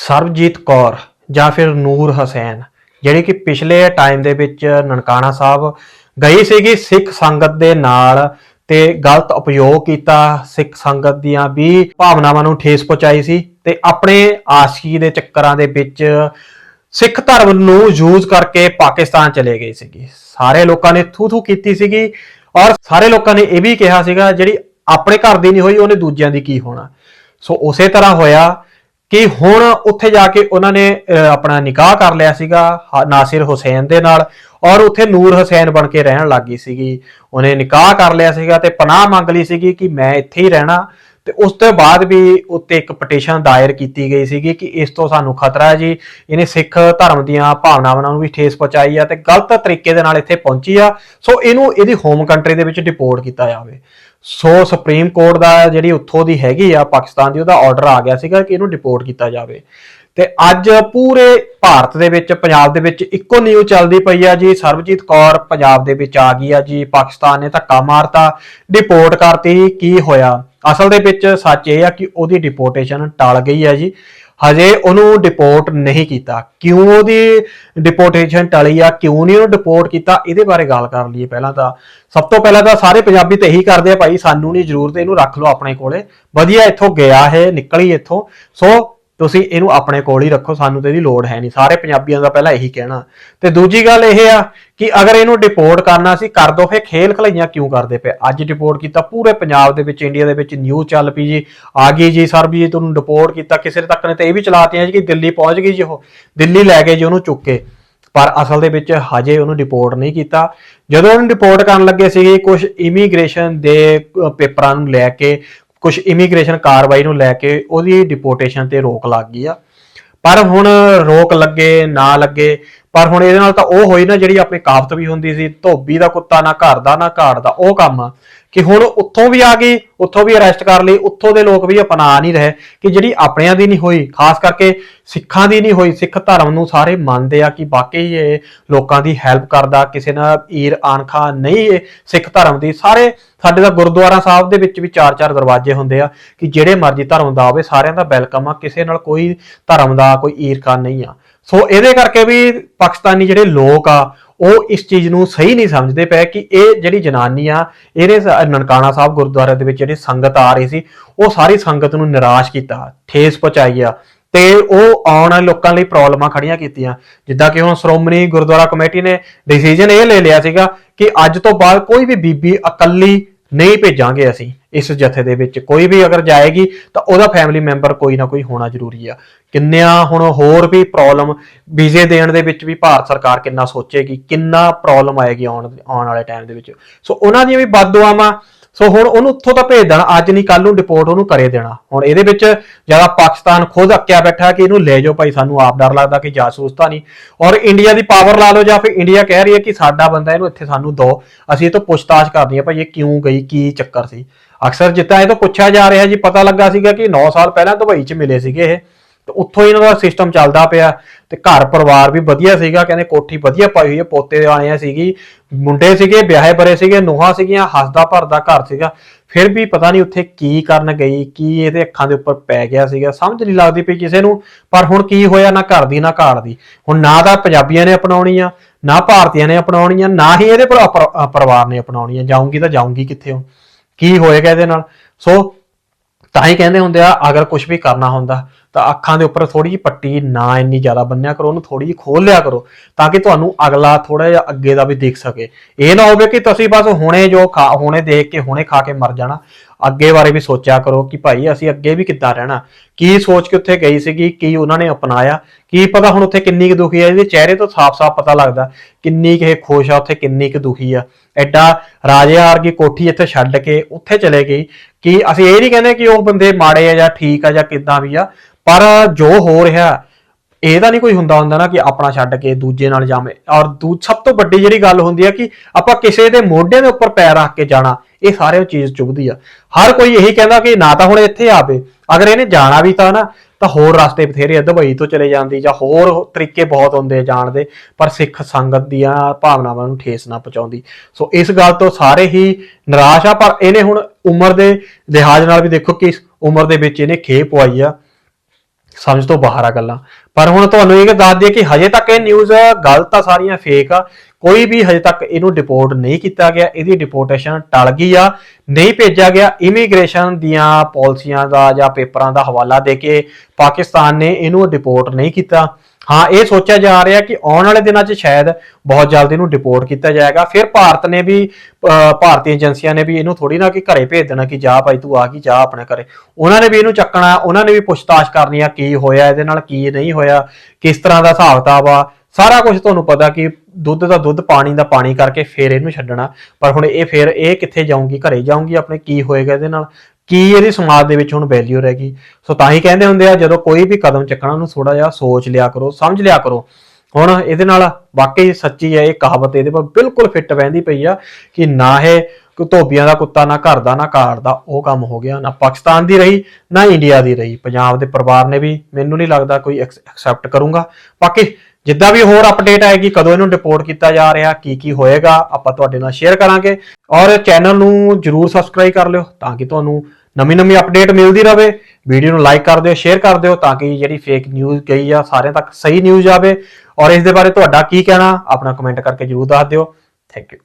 ਸਰਬਜੀਤ ਕੌਰ ਜਾਂ ਫਿਰ ਨੂਰ ਹਸੈਨ, ਜਿਹੜੀ ਕਿ ਪਿਛਲੇ ਟਾਈਮ ਦੇ ਵਿੱਚ ਨਨਕਾਣਾ ਸਾਹਿਬ ਗਈ ਸੀਗੀ ਸਿੱਖ ਸੰਗਤ ਦੇ ਨਾਲ ਤੇ ਗਲਤ ਉਪਯੋਗ ਕੀਤਾ ਸਿੱਖ ਸੰਗਤ ਦੀਆਂ ਵੀ ਭਾਵਨਾਵਾਂ ਨੂੰ ਠੇਸ ਪਹੁੰਚਾਈ ਸੀ ਤੇ ਆਪਣੇ ਆਸ਼ਕੀ ਦੇ ਚੱਕਰਾਂ ਦੇ ਵਿੱਚ ਸਿੱਖ ਧਰਮ ਨੂੰ ਯੂਜ਼ ਕਰਕੇ ਪਾਕਿਸਤਾਨ ਚਲੇ ਗਏ ਸੀਗੇ। ਸਾਰੇ ਲੋਕਾਂ ਨੇ ਥੂ ਥੂ ਕੀਤੀ ਸੀਗੀ ਔਰ ਸਾਰੇ ਲੋਕਾਂ ਨੇ ਇਹ ਵੀ ਕਿਹਾ ਸੀਗਾ ਜਿਹੜੀ ਆਪਣੇ ਘਰ ਦੀ ਨਹੀਂ ਹੋਈ, ਉਹਨੇ ਦੂਜਿਆਂ ਦੀ ਕੀ ਹੋਣਾ। ਸੋ ਉਸੇ ਤਰ੍ਹਾਂ ਹੋਇਆ ਕਿ ਹੁਣ ਉੱਥੇ ਜਾ ਕੇ ਉਹਨਾਂ ਨੇ ਆਪਣਾ ਨਿਕਾਹ ਕਰ ਲਿਆ ਸੀਗਾ ਨਾਸਿਰ ਹੁਸੈਨ ਦੇ ਨਾਲ, ਔਰ ਉੱਥੇ ਨੂਰ ਹੁਸੈਨ ਬਣ ਕੇ ਰਹਿਣ ਲੱਗੀ ਸੀਗੀ। ਉਹਨੇ ਨਿਕਾਹ ਕਰ ਲਿਆ ਸੀਗਾ ਤੇ ਪਨਾਹ ਮੰਗ ਲਈ ਸੀਗੀ ਕਿ ਮੈਂ ਇੱਥੇ ਹੀ ਰਹਿਣਾ। ਤੇ ਉਸ ਤੋਂ ਬਾਅਦ ਵੀ ਉੱਤੇ ਇੱਕ ਪਟੀਸ਼ਨ ਦਾਇਰ ਕੀਤੀ ਗਈ ਸੀਗੀ ਕਿ ਇਸ ਤੋਂ ਸਾਨੂੰ ਖਤਰਾ ਹੈ ਜੀ। ਇਹਨੇ ਸਿੱਖ ਧਰਮ ਦੀਆਂ ਭਾਵਨਾਵਾਂ ਨੂੰ ਵੀ ਠੇਸ ਪਹੁੰਚਾਈ ਆ ਤੇ ਗਲਤ ਤਰੀਕੇ ਦੇ ਨਾਲ ਇੱਥੇ ਪਹੁੰਚੀ ਆ। ਸੋ ਇਹਨੂੰ ਇਹਦੀ ਹੋਮ ਕੰਟਰੀ ਦੇ ਵਿੱਚ ਡਿਪੋਰਟ ਕੀਤਾ ਜਾਵੇ। ਸੋ ਸੁਪਰੀਮ ਕੋਰਟ ਦਾ ਜਿਹੜੀ ਉੱਥੋਂ ਦੀ ਹੈਗੀ ਆ, ਪਾਕਿਸਤਾਨ ਦੀ, ਉਹਦਾ ਆਰਡਰ ਆ ਗਿਆ ਸੀਗਾ ਕਿ ਇਹਨੂੰ ਡਿਪੋਰਟ ਕੀਤਾ ਜਾਵੇ। ਤੇ ਅੱਜ ਪੂਰੇ ਭਾਰਤ ਦੇ ਵਿੱਚ, ਪੰਜਾਬ ਦੇ ਵਿੱਚ ਇੱਕੋ ਨਿਊਜ਼ ਚੱਲਦੀ ਪਈ ਆ ਜੀ, ਸਰਬਜੀਤ ਕੌਰ ਪੰਜਾਬ ਦੇ ਵਿੱਚ ਆ ਗਈ ਆ ਜੀ, ਪਾਕਿਸਤਾਨ ਨੇ ਧੱਕਾ ਮਾਰਤਾ ਡਿਪੋਰਟ ਕਰਤੀ, ਕੀ ਹੋਇਆ? ਅਸਲ ਦੇ ਵਿੱਚ ਸੱਚ ਇਹ ਆ ਕਿ ਉਹਦੀ ਡਿਪੋਰਟੇਸ਼ਨ ਟਲ ਗਈ ਆ ਜੀ। ਹਜੇ ਉਹਨੂੰ ਡਿਪੋਰਟ ਨਹੀਂ ਕੀਤਾ। ਕਿਉਂ ਉਹਦੀ ਡਿਪੋਰਟੇਸ਼ਨ ਟਲੀ ਆ, ਕਿਉਂ ਨਹੀਂ ਉਹਨੂੰ ਡਿਪੋਰਟ ਕੀਤਾ, ਇਹਦੇ ਬਾਰੇ ਗੱਲ ਕਰ ਲਈਏ ਪਹਿਲਾਂ ਤਾਂ। ਸਭ ਤੋਂ ਪਹਿਲਾਂ ਤਾਂ ਸਾਰੇ ਪੰਜਾਬੀ ਤੇ ਇਹੀ ਕਰਦੇ ਆ ਭਾਈ, ਸਾਨੂੰ ਨਹੀਂ ਜ਼ਰੂਰਤ, ਇਹਨੂੰ ਰੱਖ ਲਓ ਆਪਣੇ ਕੋਲੇ। ਵਧੀਆ ਇੱਥੋਂ ਗਿਆ ਹੈ ਨਿਕਲੀ ਇੱਥੋਂ। ਸੋ ਤੁਸੀਂ ਇਹਨੂੰ ਆਪਣੇ ਕੋਲ ਹੀ ਰੱਖੋ, ਸਾਨੂੰ ਤੇ ਇਹਦੀ ਲੋੜ ਹੈ ਨਹੀਂ। ਸਾਰੇ ਪੰਜਾਬੀਆਂ ਦਾ ਪਹਿਲਾਂ ਇਹੀ ਕਹਿਣਾ। ਤੇ ਦੂਜੀ ਗੱਲ ਇਹ ਆ ਕਿ ਅਗਰ ਇਹਨੂੰ ਡਿਪੋਰਟ ਕਰਨਾ ਸੀ, ਕਰ ਦੋ ਫੇ ਖੇਲ ਖਲਈਆਂ ਕਿਉਂ ਕਰਦੇ ਪਏ? ਅੱਜ ਡਿਪੋਰਟ ਕੀਤਾ, ਪੂਰੇ ਪੰਜਾਬ ਦੇ ਵਿੱਚ, ਇੰਡੀਆ ਦੇ ਵਿੱਚ ਨਿਊਜ਼ ਚੱਲ ਪਈ ਜੀ। ਆ ਗਈ ਜੀ ਸਰ ਵੀ ਤੁਹਾਨੂੰ ਡਿਪੋਰਟ ਕੀਤਾ, ਕਿਸੇ ਤੱਕ ਨੇ ਤੇ ਇਹ ਵੀ ਚਲਾਤੀਆਂ ਜੀ ਕਿ ਦਿੱਲੀ ਪਹੁੰਚ ਗਈ ਜੀ ਉਹ। ਦਿੱਲੀ ਲੈ ਗਏ ਜੀ ਉਹਨੂੰ ਚੁੱਕ। ਕੇ ਪਰ ਅਸਲ ਦੇ ਵਿੱਚ ਹਜੇ ਉਹਨੂੰ ਡਿਪੋਰਟ ਨਹੀਂ ਕੀਤਾ। ਜਦੋਂ ਉਹਨੂੰ ਡਿਪੋਰਟ ਕਰਨ ਲੱਗੇ ਸੀਗੇ ਕੁਝ ਇਮੀਗ੍ਰੇਸ਼ਨ ਦੇ ਪੇਪਰਾਂ ਨੂੰ ਲੈ ਕੇ ਕੁਝ ਇਮੀਗ੍ਰੇਸ਼ਨ ਕਾਰਵਾਈ ਨੂੰ ਲੈ ਕੇ ਉਹਦੀ ਡਿਪੋਰਟੇਸ਼ਨ ਤੇ ਰੋਕ ਲੱਗ ਗਈ ਆ। ਪਰ ਹੁਣ ਰੋਕ ਲੱਗੇ, ਨਾ ਲੱਗੇ, ਪਰ ਹੁਣ ਇਹਦੇ ਨਾਲ ਤਾਂ ਉਹ ਹੋਈ ਨਾ ਜਿਹੜੀ ਆਪਣੀ ਕਾਫਤ ਵੀ ਹੁੰਦੀ ਸੀ, ਧੋਬੀ ਦਾ ਕੁੱਤਾ ਨਾ ਘਰ ਦਾ, ਨਾ ਘਾੜ ਦਾ, ਉਹ ਕੰਮ ਕਿ ਹੁਣ ਉੱਥੋਂ ਵੀ ਆ ਗਈ, ਉੱਥੋਂ ਵੀ ਅਰੈਸਟ ਕਰ ਲਈ, ਉੱਥੋਂ ਦੇ ਲੋਕ ਵੀ ਅਪਣਾ ਨਹੀਂ ਰਹੇ ਕਿ ਜਿਹੜੀ ਆਪਣਿਆਂ ਦੀ ਨਹੀਂ ਹੋਈ, ਖਾਸ ਕਰਕੇ ਸਿੱਖਾਂ ਦੀ ਨਹੀਂ ਹੋਈ, ਸਿੱਖ ਧਰਮ ਨੂੰ ਸਾਰੇ ਮੰਨਦੇ ਆ ਕਿ ਵਾਕਈ ਇਹ ਲੋਕਾਂ ਦੀ ਹੈਲਪ ਕਰਦਾ, ਕਿਸੇ ਨਾਲ ਈਰ ਆਨਖਾ ਨਹੀਂ, ਇਹ ਸਿੱਖ ਧਰਮ ਦੀ ਸਾਰੇ ਸਾਡੇ ਦਾ ਗੁਰਦੁਆਰਾ ਸਾਹਿਬ ਦੇ ਵਿੱਚ ਵੀ ਚਾਰ ਚਾਰ ਦਰਵਾਜ਼ੇ ਹੁੰਦੇ ਆ ਕਿ ਜਿਹੜੇ ਮਰਜ਼ੀ ਧਰਮ ਦਾ ਹੋਵੇ ਸਾਰਿਆਂ ਦਾ ਵੈਲਕਮ ਆ, ਕਿਸੇ ਨਾਲ ਕੋਈ ਧਰਮ ਦਾ, ਕੋਈ ਈਰਖਾ ਨਹੀਂ ਆ। ਸੋ ਇਹਦੇ ਕਰਕੇ ਵੀ ਪਾਕਿਸਤਾਨੀ ਜਿਹੜੇ ਲੋਕ ਆ ਉਹ ਇਸ ਚੀਜ਼ ਨੂੰ ਸਹੀ ਨਹੀਂ ਸਮਝਦੇ ਪਏ ਕਿ ਇਹ ਜਿਹੜੀ ਜਨਾਨੀ ਆ, ਇਹਨੇ ਨਨਕਾਣਾ ਸਾਹਿਬ ਗੁਰਦੁਆਰੇ ਦੇ ਵਿੱਚ ਜਿਹੜੀ ਸੰਗਤ ਆ ਰਹੀ ਸੀ, ਉਹ ਸਾਰੀ ਸੰਗਤ ਨੂੰ ਨਿਰਾਸ਼ ਕੀਤਾ, ਠੇਸ ਪਹੁੰਚਾਈ ਆ ਤੇ ਉਹ ਆਉਣ ਵਾਲੇ ਲੋਕਾਂ ਲਈ ਪ੍ਰੋਬਲਮਾਂ ਖੜੀਆਂ ਕੀਤੀਆਂ। ਜਿੱਦਾਂ ਕਿ ਹੁਣ ਸ਼੍ਰੋਮਣੀ ਗੁਰਦੁਆਰਾ ਕਮੇਟੀ ਨੇ ਡਿਸੀਜਨ ਇਹ ਲੈ ਲਿਆ ਸੀਗਾ ਕਿ ਅੱਜ ਤੋਂ ਬਾਅਦ ਕੋਈ ਵੀ ਬੀਬੀ ਇਕੱਲੀ ਨਹੀਂ ਭੇਜਾਂਗੇ ਅਸੀਂ, ਇਸ ਜਥੇ ਦੇ ਵਿੱਚ ਕੋਈ ਵੀ ਅਗਰ ਜਾਏਗੀ ਤਾਂ ਉਹਦਾ ਫੈਮਿਲੀ ਮੈਂਬਰ ਕੋਈ ਨਾ ਕੋਈ ਹੋਣਾ ਜ਼ਰੂਰੀ ਆ। ਕਿੰਨਿਆਂ ਹੁਣ ਹੋਰ ਵੀ ਪ੍ਰੋਬਲਮ ਵੀਜ਼ੇ ਦੇਣ ਦੇ ਵਿੱਚ ਵੀ ਭਾਰਤ ਸਰਕਾਰ ਕਿੰਨਾ ਸੋਚੇਗੀ, ਕਿੰਨਾ ਪ੍ਰੋਬਲਮ ਆਏਗੀ ਆਉਣ ਆਉਣ ਵਾਲੇ ਟਾਈਮ ਦੇ ਵਿੱਚ। ਸੋ ਉਹਨਾਂ ਦੀਆਂ ਵੀ ਬਦਦੁਆਵਾਂ ਸੋ ਹੁਣ ਉਹਨੂੰ ਉੱਥੋਂ ਤਾਂ ਭੇਜ ਦੇਣਾ, ਅੱਜ ਨਹੀਂ ਕੱਲ ਨੂੰ ਡਿਪੋਰਟ ਉਹਨੂੰ ਕਰੇ ਦੇਣਾ। ਹੁਣ ਇਹਦੇ ਵਿੱਚ ਜ਼ਿਆਦਾ ਪਾਕਿਸਤਾਨ ਖੁਦ ਅੱਕਿਆ ਬੈਠਾ ਕਿ ਇਹਨੂੰ ਲੈ ਜਾਓ ਭਾਈ, ਸਾਨੂੰ ਆਪ ਡਰ ਲੱਗਦਾ ਕਿ ਜਾਸੂਸ ਤਾਂ ਨਹੀਂ। ਔਰ ਇੰਡੀਆ ਦੀ ਪਾਵਰ ਲਾ ਲਓ ਜਾਂ ਫਿਰ ਇੰਡੀਆ ਕਹਿ ਰਹੀ ਹੈ ਕਿ ਸਾਡਾ ਬੰਦਾ ਇਹਨੂੰ ਇੱਥੇ ਸਾਨੂੰ ਦਿਓ ਅਸੀਂ ਇਹ ਤੋਂ ਪੁੱਛਤਾਛ ਕਰਨੀ ਹੈ ਭਾਈ, ਇਹ ਕਿਉਂ ਗਈ, ਕੀ ਚੱਕਰ ਸੀ? ਅਕਸਰ ਜਿੱਦਾਂ ਇਹ ਤੋਂ ਪੁੱਛਿਆ ਜਾ ਰਿਹਾ ਜੀ, ਪਤਾ ਲੱਗਾ ਸੀਗਾ ਕਿ 9 ਸਾਲ ਪਹਿਲਾਂ ਦੁਬਈ 'ਚ ਮਿਲੇ ਸੀਗੇ ਇਹ। ਤੇ ਉੱਥੋਂ ਹੀ ਇਹਨਾਂ ਦਾ ਸਿਸਟਮ ਚੱਲਦਾ ਪਿਆ ਤੇ ਘਰ ਪਰਿਵਾਰ ਵੀ ਵਧੀਆ ਸੀਗਾ, ਕਹਿੰਦੇ ਕੋਠੀ ਵਧੀਆ ਪਾਈ ਹੋਈ ਹੈ ਪੋਤੇ ਵਾਲਿਆਂ ਸੀਗੀ, ਮੁੰਡੇ ਸੀਗੇ, ਵਿਆਹੇ ਬਰੇ ਸੀਗੇ, ਨੂੰਹਾਂ ਸੀਗੀਆਂ, ਹੱਸਦਾ ਭਰਦਾ ਘਰ ਸੀਗਾ। ਫਿਰ ਵੀ ਪਤਾ ਨਹੀਂ ਉੱਥੇ ਕੀ ਕਰਨ ਗਈ, ਕੀ ਇਹਦੇ ਅੱਖਾਂ ਦੇ ਉੱਪਰ ਪੈ ਗਿਆ ਸੀਗਾ, ਸਮਝ ਨਹੀਂ ਲੱਗਦੀ ਪਈ ਕਿਸੇ ਨੂੰ, ਪਰ ਹੁਣ ਕੀ ਹੋਇਆ ਨਾ ਘਰ ਦੀ, ਨਾ ਘਾੜ ਦੀ। ਹੁਣ ਨਾ ਤਾਂ ਪੰਜਾਬੀਆਂ ਨੇ ਅਪਣਾਉਣੀ ਆ ਨਾ ਭਾਰਤੀਆਂ ਨੇ ਅਪਣਾਉਣੀ ਆ ਨਾ ਹੀ ਇਹਦੇ ਪਰਿਵਾਰ ਨੇ ਅਪਣਾਉਣੀ ਆ ਜਾਊਂਗੀ ਤਾਂ ਜਾਊਂਗੀ ਕਿੱਥੇ ਹੋ ਕੀ ਹੋਏਗਾ ਇਹਦੇ ਨਾਲ? ਸੋ ਤਾਂ ਹੀ ਕਹਿੰਦੇ ਹੁੰਦੇ ਆ, ਅਗਰ ਕੁਝ ਵੀ ਕਰਨਾ ਹੁੰਦਾ, ਤਾਂ ਅੱਖਾਂ ਦੇ ਉੱਪਰ ਥੋੜੀ ਜਿਹੀ ਪੱਟੀ ਨਾ ਇੰਨੀ ਜ਼ਿਆਦਾ ਬੰਨਿਆ ਕਰੋ, ਉਹਨੂੰ ਥੋੜੀ ਜਿਹੀ ਖੋਲ ਲਿਆ ਕਰੋ, ਤਾਂ ਕਿ ਤੁਹਾਨੂੰ ਅਗਲਾ ਥੋੜਾ ਜਿਹਾ ਅੱਗੇ ਦਾ ਵੀ ਦੇਖ ਸਕੇ। ਇਹ ਨਾ ਹੋਵੇ ਕਿ ਤੁਸੀਂ ਬਸ ਹੁਣੇ ਜੋ ਖਾ, ਹੁਣੇ ਦੇਖ ਕੇ, ਹੁਣੇ ਖਾ ਕੇ ਮਰ ਜਾਣਾ। ਅੱਗੇ ਬਾਰੇ ਵੀ ਸੋਚਿਆ ਕਰੋ ਕਿ ਭਾਈ ਅਸੀਂ ਅੱਗੇ ਵੀ ਕਿੱਦਾਂ ਰਹਿਣਾ। ਕੀ ਸੋਚ ਕੇ ਉੱਥੇ ਗਈ ਸੀਗੀ, ਕੀ ਉਹਨਾਂ ਨੇ ਅਪਣਾਇਆ, ਕੀ ਪਤਾ ਹੁਣ ਉੱਥੇ ਕਿੰਨੀ ਕੁ ਦੁਖੀ ਹੈ ਇਹਦੇ ਚਿਹਰੇ ਤੋਂ ਸਾਫ਼-ਸਾਫ਼ ਪਤਾ ਲੱਗਦਾ ਕਿੰਨੀ ਕੁ ਇਹ ਖੁਸ਼ ਆ, ਉੱਥੇ ਕਿੰਨੀ ਕੁ ਦੁਖੀ ਆ। ਐਡਾ ਰਾਜੇ ਵਰਗੀ ਕੋਠੀ ਇੱਥੇ ਛੱਡ ਕੇ ਉੱਥੇ ਚਲੇ ਗਈ ਕਿ ਅਸੀਂ ਇਹ ਨਹੀਂ ਕਹਿੰਦੇ ਕਿ ਉਹ ਬੰਦੇ ਮਾੜੇ ਆ ਜਾਂ ਠੀਕ ਆ ਜਾਂ ਕਿੱਦਾਂ ਵੀ ਆ, ਪਰ ਜੋ ਹੋ ਰਿਹਾ ਇਹ ਤਾਂ ਨਹੀਂ ਕੋਈ ਹੁੰਦਾ ਹੁੰਦਾ ਨਾ ਕਿ ਆਪਣਾ ਛੱਡ ਕੇ ਦੂਜੇ ਨਾਲ ਜਾਵੇਂ। ਔਰ ਦੂ, ਸਭ ਤੋਂ ਵੱਡੀ ਜਿਹੜੀ ਗੱਲ ਹੁੰਦੀ ਆ ਕਿ ਆਪਾਂ ਕਿਸੇ ਦੇ ਮੋਢੇ ਦੇ ਉੱਪਰ ਪੈਰ ਰੱਖ ਕੇ ਜਾਣਾ, ਇਹ ਸਾਰੇ ਉਹ ਚੀਜ਼ ਚੁਭਦੀ ਆ। ਹਰ ਕੋਈ ਇਹੀ ਕਹਿੰਦਾ ਕਿ ਨਾ ਤਾਂ ਹੁਣ ਇੱਥੇ ਆਵੇ, ਅਗਰ ਇਹਨੇ ਜਾਣਾ ਵੀ ਤਾਂ ਨਾ, ਤਾਂ ਹੋਰ ਰਸਤੇ ਬਥੇਰੇ ਆ, ਦੁਬਈ ਤੋਂ ਚਲੇ ਜਾਂਦੀ ਜਾਂ ਹੋਰ ਤਰੀਕੇ ਬਹੁਤ ਹੁੰਦੇ ਆ ਜਾਣ ਦੇ, ਪਰ ਸਿੱਖ ਸੰਗਤ ਦੀਆਂ ਭਾਵਨਾਵਾਂ ਨੂੰ ਠੇਸ ਨਾ ਪਹੁੰਚਾਉਂਦੀ। ਸੋ ਇਸ ਗੱਲ ਤੋਂ ਸਾਰੇ ਹੀ ਨਿਰਾਸ਼ ਆ, ਪਰ ਇਹਨੇ ਹੁਣ ਉਮਰ ਦੇ ਲਿਹਾਜ਼ ਨਾਲ ਵੀ ਦੇਖੋ ਕਿ ਉਮਰ ਦੇ ਵਿੱਚ ਇਹਨੇ ਖੇਪ ਪਵਾਈ ਆ। ਸਮਝ ਤੋਂ ਬਾਹਰ ਆ ਗੱਲਾਂ। ਪਰ ਹੁਣ ਤੁਹਾਨੂੰ ਇਹ ਦੱਸ ਦਈਏ ਕਿ ਹਜੇ ਤੱਕ ਇਹ ਨਿਊਜ਼ ਗਲਤ ਆ, ਸਾਰੀਆਂ ਫੇਕ ਆ। ਕੋਈ ਵੀ ਹਜੇ ਤੱਕ ਇਹਨੂੰ ਡਿਪੋਰਟ ਨਹੀਂ ਕੀਤਾ ਗਿਆ, ਇਹਦੀ ਡਿਪੋਰਟੇਸ਼ਨ ਟਲ ਗਈ ਆ। ਨਹੀਂ ਭੇਜਿਆ ਗਿਆ ਇਮੀਗ੍ਰੇਸ਼ਨ ਦੀਆਂ ਪਾਲਿਸੀਆਂ ਦਾ ਜਾਂ ਪੇਪਰਾਂ ਦਾ ਹਵਾਲਾ ਦੇ ਕੇ ਪਾਕਿਸਤਾਨ ਨੇ ਇਹਨੂੰ ਡਿਪੋਰਟ ਨਹੀਂ ਕੀਤਾ। ਹਾਂ ਇਹ ਸੋਚਿਆ ਜਾ ਰਿਹਾ ਕਿ ਆਉਣ ਵਾਲੇ ਦਿਨਾਂ 'ਚ ਸ਼ਾਇਦ ਬਹੁਤ ਜਲਦੀ ਇਹਨੂੰ ਡਿਪੋਰਟ ਕੀਤਾ ਜਾਏਗਾ। ਫਿਰ ਭਾਰਤ ਨੇ ਵੀ ਅਹ, ਭਾਰਤੀ ਏਜੰਸੀਆਂ ਨੇ ਵੀ ਇਹਨੂੰ ਥੋੜੀ ਨਾ ਕਿ ਘਰੇ ਭੇਜ ਦੇਣਾ ਕਿ ਜਾ ਭਾਈ ਤੂੰ ਆ ਗਈ ਜਾ ਆਪਣੇ ਘਰੇ। ਉਹਨਾਂ ਨੇ ਵੀ ਇਹਨੂੰ ਚੱਕਣਾ ਉਹਨਾਂ ਨੇ ਵੀ ਪੁੱਛਤਾਛ ਕਰਨੀ ਆ ਕੀ ਹੋਇਆ ਇਹਦੇ ਨਾਲ ਕੀ ਨਹੀਂ ਹੋਇਆ ਕਿਸ ਤਰ੍ਹਾਂ ਦਾ ਹਿਸਾਬ ਕਿਤਾਬ ਆ। ਸਾਰਾ ਕੁਝ ਤੁਹਾਨੂੰ ਪਤਾ ਕਿ ਦੁੱਧ ਦਾ ਦੁੱਧ ਪਾਣੀ ਦਾ ਪਾਣੀ ਕਰਕੇ ਫੇਰ ਇਹਨੂੰ ਛੱਡਣਾ। ਪਰ ਹੁਣ ਇਹ ਫੇਰ ਇਹ ਕਿੱਥੇ ਜਾਊਂਗੀ ਘਰੇ ਜਾਊਂਗੀ ਆਪਣੇ ਕੀ ਹੋਏਗਾ ਇਹਦੇ ਨਾਲ? ਕੀ ਇਹਦੀ ਸਮਾਜ ਦੇ ਵਿੱਚ ਹੁਣ ਵੈਲਿਊ ਰਹਿ ਗਈ? ਸੋ ਤਾਂ ਹੀ ਕਹਿੰਦੇ ਹੁੰਦੇ ਆ, ਜਦੋਂ ਕੋਈ ਵੀ ਕਦਮ ਚੱਕਣਾ ਉਹਨੂੰ ਥੋੜਾ ਜਿਹਾ ਸੋਚ ਲਿਆ ਕਰੋ, ਸਮਝ ਲਿਆ ਕਰੋ। ਹੁਣ ਇਹਦੇ ਨਾਲ ਵਾਕਈ ਸੱਚੀ ਹੈ, ਇਹ ਕਹਾਵਤ ਇਹਦੇ ਪਰ ਬਿਲਕੁਲ ਫਿੱਟ ਬਹਿੰਦੀ ਪਈ ਆ ਕਿ ਨਾ ਇਹ ਕੋਈ ਧੋਬੀਆਂ ਦਾ ਕੁੱਤਾ, ਨਾ ਘਰ ਦਾ, ਨਾ ਕਾਰ ਦਾ, ਉਹ ਕੰਮ ਹੋ ਗਿਆ। ਨਾ ਪਾਕਿਸਤਾਨ ਦੀ ਰਹੀ, ਨਾ ਇੰਡੀਆ ਦੀ ਰਹੀ। ਪੰਜਾਬ ਦੇ ਪਰਿਵਾਰ ਨੇ ਵੀ ਮੈਨੂੰ ਨਹੀਂ ਲੱਗਦਾ ਕੋਈ ਐਕਸੈਪਟ ਕਰੂੰਗਾ। ਬਾਕੀ ਜਿੱਦਾਂ ਵੀ ਹੋਰ ਅਪਡੇਟ ਆਏਗੀ, ਕਦੋਂ ਇਹਨੂੰ ਰਿਪੋਰਟ ਕੀਤਾ ਜਾ ਰਿਹਾ, ਕੀ ਕੀ ਹੋਏਗਾ, ਆਪਾਂ ਤੁਹਾਡੇ ਨਾਲ ਸ਼ੇਅਰ ਕਰਾਂਗੇ। ਔਰ ਚੈਨਲ ਨੂੰ ਜਰੂਰ ਸਬਸਕ੍ਰਾਈਬ ਕਰ ਲਿਓ, ਤਾਂ ਕਿ ਤੁਹਾਨੂੰ ਨਵੀਂ ਨਵੀਂ ਅਪਡੇਟ ਮਿਲਦੀ ਰਹੇ ਵੀਡੀਓ ਨੂੰ ਲਾਈਕ ਕਰ ਦਿਓ ਸ਼ੇਅਰ ਕਰ ਦਿਓ ਤਾਂ ਕਿ ਜਿਹੜੀ ਫੇਕ ਨਿਊਜ਼ ਗਈ ਆ, ਸਾਰਿਆਂ ਤੱਕ ਸਹੀ ਨਿਊਜ਼ ਆਵੇ ਔਰ ਇਸ ਦੇ ਬਾਰੇ ਤੁਹਾਡਾ ਕੀ ਕਹਿਣਾ, ਆਪਣਾ ਕਮੈਂਟ ਕਰਕੇ ਜਰੂਰ ਦੱਸ ਦਿਓ। Thank you